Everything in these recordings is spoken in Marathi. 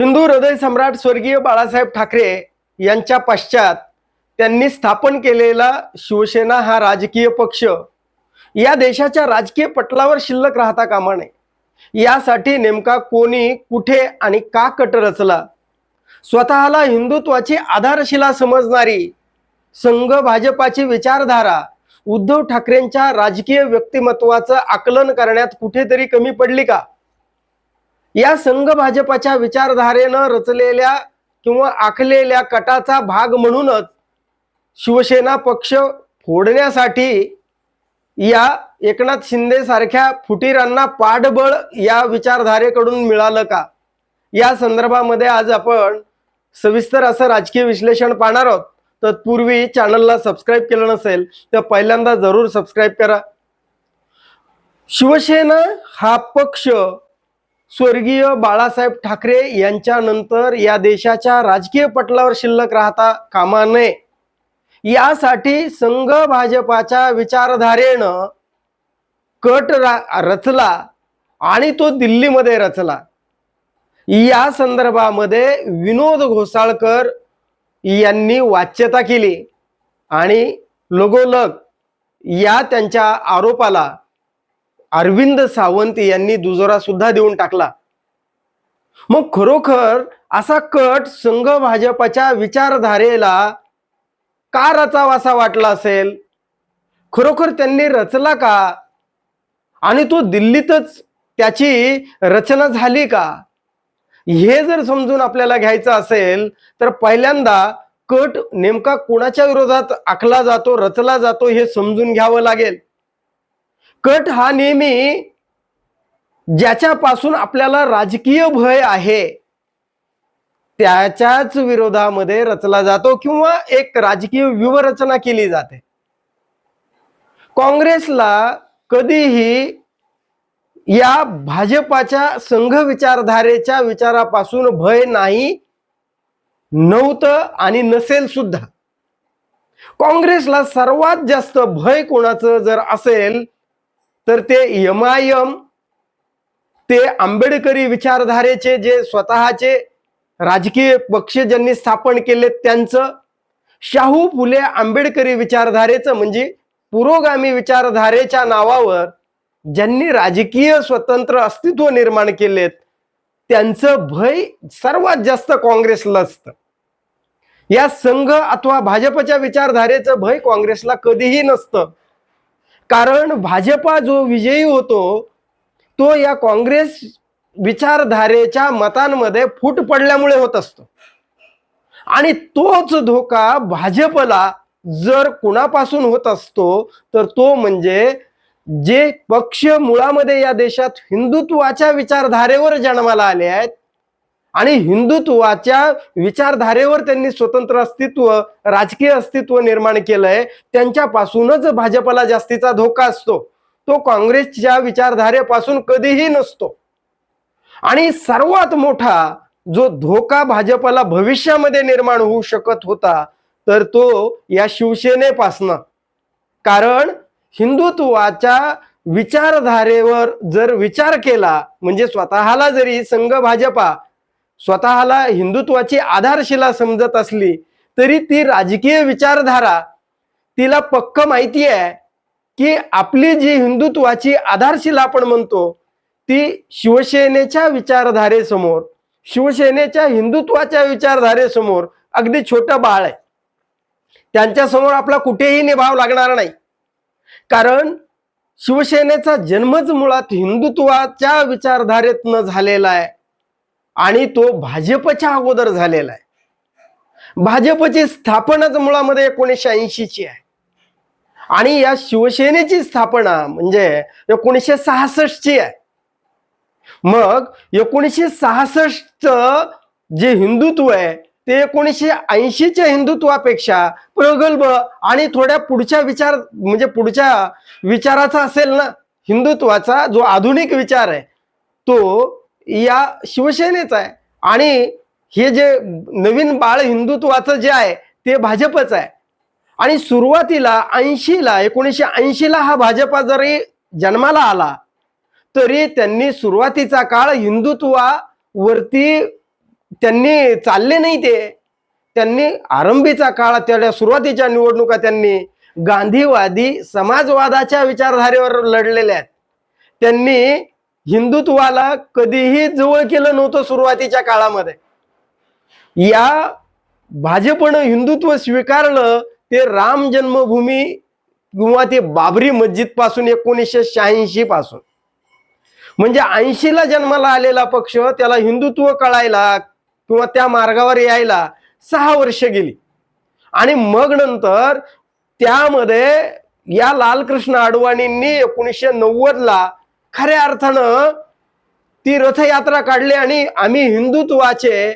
हिंदू हृदय सम्राट स्वर्गीय बाळासाहेब ठाकरे यांच्या पश्चात त्यांनी स्थापन केलेला शिवसेना हा राजकीय पक्ष. या देशाच्या राजकीय पटलावर शिल्लक राहता कामा नये. यासाठी नेमका कोणी कुठे आणि का कट रचला? स्वतःला हिंदुत्वाची आधारशिला समजणारी संघ भाजपाची विचारधारा उद्धव ठाकरेंच्या राजकीय व्यक्तिमत्वाचं आकलन करण्यात कुठेतरी कमी पडली का? या संघ भाजपाच्या विचारधारेनं रचलेल्या किंवा आखलेल्या कटाचा भाग म्हणूनच शिवसेना पक्ष फोडण्यासाठी या एकनाथ शिंदे सारख्या फुटीरांना पाठबळ या विचारधारेकडून मिळालं का? या संदर्भामध्ये आज आपण सविस्तर असं राजकीय विश्लेषण पाहणार आहोत. तत्पूर्वी चॅनलला सबस्क्राईब केलं नसेल तर पहिल्यांदा जरूर सबस्क्राईब करा. शिवसेना हा पक्ष स्वर्गीय बाळासाहेब ठाकरे यांच्यानंतर या देशाच्या राजकीय पटलावर शिल्लक राहता कामा नये. यासाठी संघ भाजपाच्या विचारधारेनं कट रा- रचला आणि तो दिल्लीमध्ये रचला. या संदर्भामध्ये विनोद घोसाळकर यांनी वाच्यता केली आणि लगोलग या त्यांच्या आरोपाला अरविंद सावंत यांनी दुजोरा सुद्धा देऊन टाकला. मग खरोखर असा कट संघ भाजपाच्या विचारधारेला का रचावासा वाटला असेल? खरोखर त्यांनी रचला का? आणि तो दिल्लीतच त्याची रचना झाली का? हे जर समजून आपल्याला घ्यायचं असेल तर पहिल्यांदा कट नेमका कोणाच्या विरोधात आखला जातो रचला जातो हे समजून घ्यावं लागेल. कट हा नेहमी ज्याच्यापासून आपल्याला राजकीय भय आहे त्याच्याच विरोधामध्ये रचला जातो किंवा एक राजकीय व्यूहरचना केली जाते. काँग्रेसला कधीही या भाजपाच्या संघ विचारधारेच्या विचारापासून भय नाही नव्हतं आणि नसेल सुद्धा. काँग्रेसला सर्वात जास्त भय कोणाचं जर असेल तर ते एम आय एम ते आंबेडकरी विचारधारेचे जे स्वतःचे राजकीय पक्ष ज्यांनी स्थापन केले त्यांचं शाहू फुले आंबेडकरी विचारधारेचं म्हणजे पुरोगामी विचारधारेच्या नावावर ज्यांनी राजकीय स्वतंत्र अस्तित्व निर्माण केलेत त्यांचं भय सर्वात जास्त काँग्रेसला असतं. या संघ अथवा भाजपच्या विचारधारेचं भय काँग्रेसला कधीही नसतं. कारण भाजपा जो विजयी होतो तो या काँग्रेस विचारधारेच्या मतांमध्ये फूट पडल्यामुळे होत असतो. आणि तोच धोका भाजपला जर कुणापासून होत असतो तर तो म्हणजे जे पक्ष मुळामध्ये या देशात हिंदुत्वाच्या विचारधारेवर जन्माला आले आहेत आणि हिंदुत्वाच्या विचारधारेवर त्यांनी स्वतंत्र अस्तित्व राजकीय अस्तित्व निर्माण केलंय. त्यांच्यापासूनच भाजपला जास्तीचा धोका असतो. तो काँग्रेसच्या विचारधारेपासून कधीही नसतो. आणि सर्वात मोठा जो धोका भाजपला भविष्यामध्ये निर्माण होऊ शकत होता तर तो या शिवसेनेपासनं. कारण हिंदुत्वाच्या विचारधारेवर जर विचार केला म्हणजे स्वतःला जरी संघ भाजपा स्वतःला हिंदुत्वाची आधारशिला समजत असली तरी ती राजकीय विचारधारा तिला पक्क माहिती आहे की आपली जी हिंदुत्वाची आधारशिला आपण म्हणतो ती शिवसेनेच्या विचारधारेसमोर शिवसेनेच्या हिंदुत्वाच्या विचारधारेसमोर अगदी छोटं बाळ आहे. त्यांच्यासमोर आपला कुठेही निभाव लागणार नाही. कारण शिवसेनेचा जन्मच मुळात हिंदुत्वाच्या विचारधारेतनं झालेला आहे. आणि तो भाजपच्या अगोदर झालेला आहे. भाजपची स्थापनाच मुळामध्ये एकोणीसशे ऐंशीची आहे. आणि या शिवसेनेची स्थापना म्हणजे एकोणीसशे सहासष्टची आहे. मग एकोणीसशे सहासष्ट जे हिंदुत्व आहे ते एकोणीसशे ऐंशीच्या हिंदुत्वापेक्षा प्रगल्भ आणि थोड्या पुढच्या विचार म्हणजे पुढच्या विचाराचा असेल ना हिंदुत्वाचा जो आधुनिक विचार आहे तो या शिवसेनेचा आहे. आणि हे जे नवीन बाळ हिंदुत्वाचं जे आहे ते भाजपच आहे. आणि सुरुवातीला ऐंशीला एकोणीसशे ऐंशीला हा भाजपा जरी जन्माला आला तरी त्यांनी सुरुवातीचा काळ हिंदुत्वावरती त्यांनी चालले नाही ते. त्यांनी आरंभीचा काळ त्या सुरुवातीच्या निवडणुका त्यांनी गांधीवादी समाजवादाच्या विचारधारेवर लढलेल्या आहेत. त्यांनी हिंदुत्वाला कधीही जवळ केलं नव्हतं सुरुवातीच्या काळामध्ये. या भाजपनं हिंदुत्व स्वीकारलं ते राम जन्मभूमी किंवा ते बाबरी मस्जिदपासून एकोणीसशे शहाऐंशी पासून. म्हणजे ऐंशीला जन्माला आलेला पक्ष त्याला हिंदुत्व कळायला किंवा त्या मार्गावर यायला सहा वर्ष गेली. आणि मग नंतर त्यामध्ये या लालकृष्ण अडवाणींनी एकोणीसशे नव्वदला खऱ्या अर्थानं ती रथयात्रा काढली आणि आम्ही हिंदुत्वाचे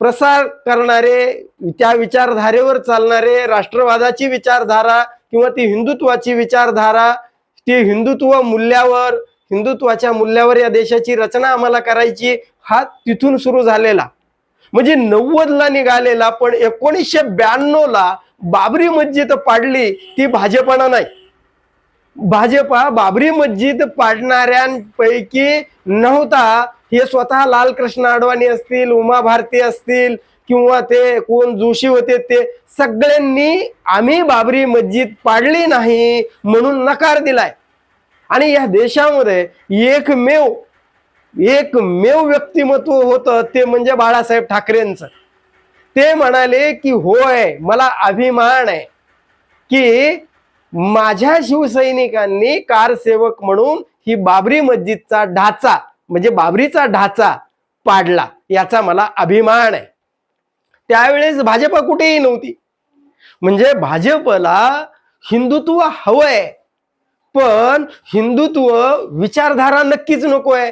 प्रसार करणारे त्या विचारधारेवर चालणारे राष्ट्रवादाची विचारधारा किंवा ती हिंदुत्वाची विचारधारा ती हिंदुत्व मूल्यावर हिंदुत्वाच्या मूल्यावर या देशाची रचना आम्हाला करायची हा तिथून सुरू झालेला. म्हणजे नव्वदला निघालेला पण एकोणीसशे ब्याण्णवला बाबरी मस्जिद पाडली ती भाजपनं नाही. भाजपा बाबरी मस्जिद पाडणाऱ्यांपैकी नव्हता. हे स्वतः लालकृष्ण अडवाणी असतील उमा भारती असतील किंवा ते कोण जोशी होते ते सगळ्यांनी आम्ही बाबरी मस्जिद पाडली नाही म्हणून नकार दिलाय. आणि या देशामध्ये एकमेव एकमेव व्यक्तिमत्व होतं ते म्हणजे बाळासाहेब ठाकरेंचं. ते म्हणाले की होय मला अभिमान आहे की माझ्या शिवसैनिकांनी कारसेवक म्हणून ही बाबरी मस्जिदचा ढाचा म्हणजे बाबरीचा ढाचा पाडला याचा मला अभिमान आहे. त्यावेळेस भाजपा कुठेही नव्हती. म्हणजे भाजपला हिंदुत्व हवंय पण हिंदुत्व विचारधारा नक्कीच नकोय.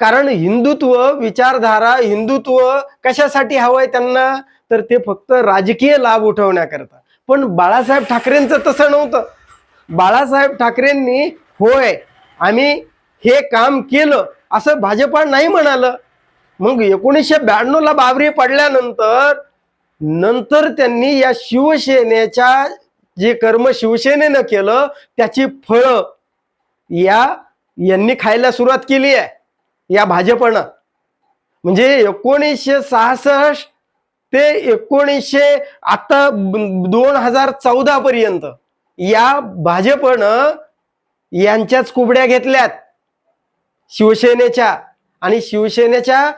कारण हिंदुत्व विचारधारा हिंदुत्व कशासाठी हवंय त्यांना? तर ते फक्त राजकीय लाभ उठवण्याकरता. पण बाळासाहेब ठाकरेंचं तसं नव्हतं. बाळासाहेब ठाकरेंनी होय आम्ही हे काम केलं असं भाजपा नाही म्हणालं. मग एकोणीसशे ब्याण्णवला बाबरी पडल्यानंतर नंतर त्यांनी या शिवसेनेच्या जे कर्म शिवसेनेनं केलं त्याची फळं या यांनी खायला सुरुवात केली आहे या भाजपनं. म्हणजे एकोणीसशे सहासष्ट ते एकोणीसशे आता दोन हजार चौदा पर्यंत या भाजपनं यांच्याच कुबड्या घेतल्यात. शिवसेनेच्या आणि शिवसेनेच्या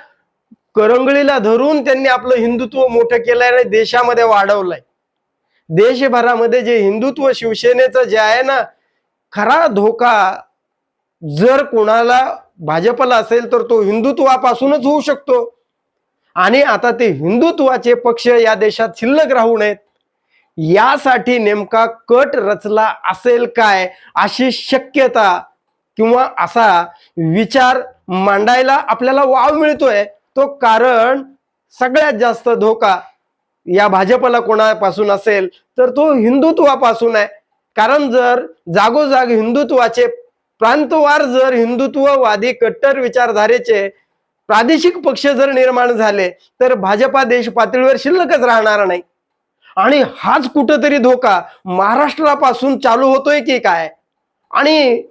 करंगळीला धरून त्यांनी आपलं हिंदुत्व मोठं केलंय आणि देशामध्ये वाढवलंय. देशभरामध्ये जे हिंदुत्व शिवसेनेचं जे आहे ना खरा धोका जर कोणाला भाजपला असेल तर तो हिंदुत्वापासूनच होऊ शकतो. आणि आता ते हिंदुत्वाचे पक्ष या देशात शिल्लक राहू नयेत. यासाठी नेमका कट रचला असेल काय अशी शक्यता किंवा असा विचार मांडायला आपल्याला वाव मिळतोय. तो कारण सगळ्यात जास्त धोका या भाजपला कोणापासून असेल तर तो हिंदुत्वापासून आहे. कारण जर जागोजाग हिंदुत्वाचे प्रांतवार जर हिंदुत्ववादी कट्टर विचारधारेचे प्रादेशिक पक्ष जर निर्माण झाले तर भाजपा देश पातळीवर शिल्लकच राहणार नाही. आणि हाच कुठंतरी धोका महाराष्ट्रापासून चालू होतोय की काय? आणि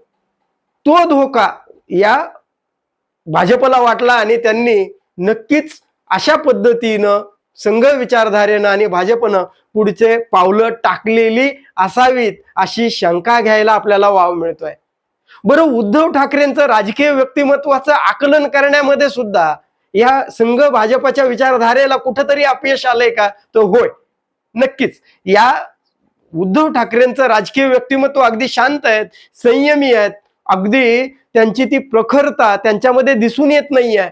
तो धोका या भाजपला वाटला आणि त्यांनी नक्कीच अशा पद्धतीनं संघ विचारधारेनं आणि भाजपनं पुढचे पावलं टाकलेली असावीत अशी शंका घ्यायला आपल्याला वाव मिळतोय. बरं उद्धव ठाकरेंचं राजकीय व्यक्तिमत्वाचं आकलन करण्यामध्ये सुद्धा या संघ भाजपच्या विचारधारेला कुठंतरी अपयश आलंय का? तर होय नक्कीच. या उद्धव ठाकरेंचं राजकीय व्यक्तिमत्व अगदी शांत आहेत संयमी आहेत अगदी त्यांची ती प्रखरता त्यांच्यामध्ये दिसून येत नाहीये.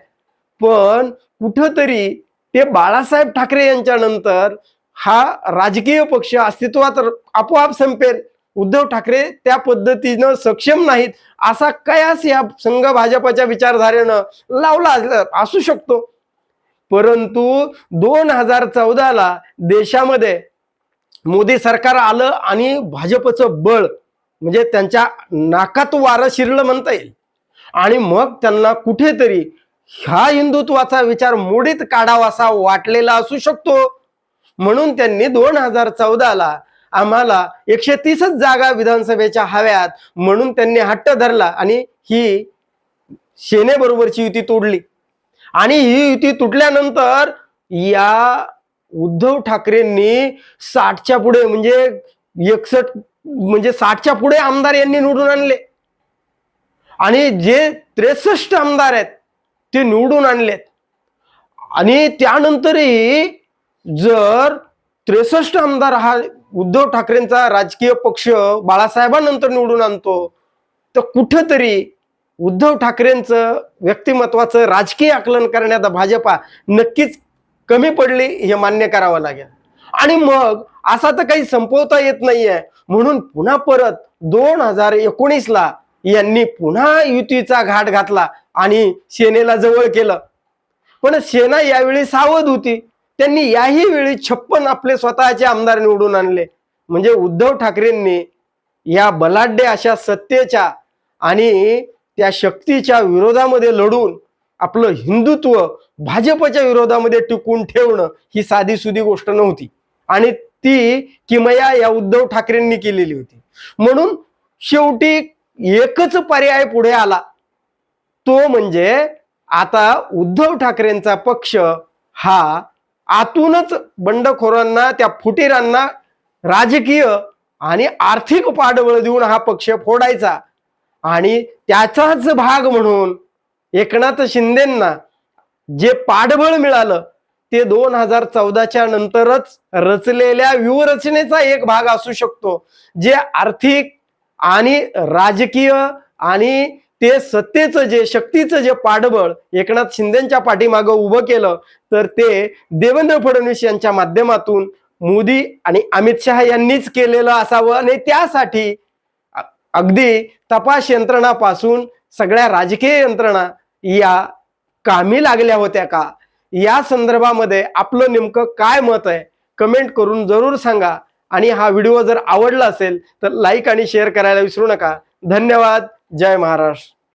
पण कुठंतरी ते बाळासाहेब ठाकरे यांच्या नंतर हा राजकीय पक्ष अस्तित्वात आपोआप संपेल. उद्धव ठाकरे त्या पद्धतीनं सक्षम नाहीत असा कयास या संघ भाजपच्या विचारधारेनं लावला असू शकतो. परंतु दोन हजार चौदाला देशामध्ये मोदी सरकार आलं आणि भाजपचं बळ म्हणजे त्यांच्या नाकात वारं शिरलं म्हणता येईल. आणि मग त्यांना कुठेतरी ह्या हिंदुत्वाचा विचार मोडीत काढावासा वाटलेला असू शकतो. म्हणून त्यांनी दोन हजार चौदाला आम्हाला एकशे तीसच जागा विधानसभेच्या हव्यात म्हणून त्यांनी हट्ट धरला आणि ही सेनेबरोबरची युती तोडली. आणि ही युती तुटल्यानंतर या उद्धव ठाकरेंनी साठच्या पुढे म्हणजे एकसठ म्हणजे साठच्या पुढे आमदार यांनी निवडून आणले. आणि जे त्रेसष्ट आमदार आहेत ते निवडून आणलेत. आणि त्यानंतरही जर त्रेसष्ट आमदार हा उद्धव ठाकरेंचा राजकीय पक्ष बाळासाहेबांनंतर निवडून आणतो. तर कुठंतरी उद्धव ठाकरेंचं व्यक्तिमत्वाचं राजकीय आकलन करण्यात भाजपा नक्कीच कमी पडली हे मान्य करावं लागेल. आणि मग असा तर काही संपवता येत नाहीये. म्हणून पुन्हा परत दोन हजार एकोणीसला यांनी पुन्हा युतीचा घाट घातला आणि सेनेला जवळ केलं. पण सेना यावेळी सावध होती. त्यांनी याही वेळी छप्पन आपले स्वतःचे आमदार निवडून आणले. म्हणजे उद्धव ठाकरेंनी या बलाढ्य अशा सत्तेच्या आणि त्या शक्तीच्या विरोधामध्ये लढून आपलं हिंदुत्व भाजपच्या विरोधामध्ये टिकून ठेवणं ही साधी सुधी गोष्ट नव्हती. आणि ती किमया या उद्धव ठाकरेंनी केलेली होती. म्हणून शेवटी एकच पर्याय पुढे आला. तो म्हणजे आता उद्धव ठाकरेंचा पक्ष हा आतूनच बंडखोरांना त्या फुटीरांना राजकीय आणि आर्थिक पाठबळ देऊन हा पक्ष फोडायचा. आणि त्याचाच भाग म्हणून एकनाथ शिंदेंना जे पाठबळ मिळालं ते दोन हजार चौदाच्या नंतरच रचलेल्या व्यूहरचनेचा एक भाग असू शकतो जे आर्थिक आणि राजकीय आणि ते सत्तेचं जे शक्तीचं जे पाठबळ एकनाथ शिंदेच्या पाठीमागं उभं केलं तर ते देवेंद्र फडणवीस यांच्या माध्यमातून मोदी आणि अमित शहा यांनीच केलेलं असावं. आणि त्यासाठी अगदी तपास यंत्रणापासून सगळ्या राजकीय यंत्रणा या कामी लागल्या होत्या का? या संदर्भामध्ये आपलं नेमकं काय मत आहे? कमेंट करून जरूर सांगा. आणि हा व्हिडिओ जर आवडला असेल तर लाईक आणि शेअर करायला विसरू नका. धन्यवाद. जय महाराष्ट्र.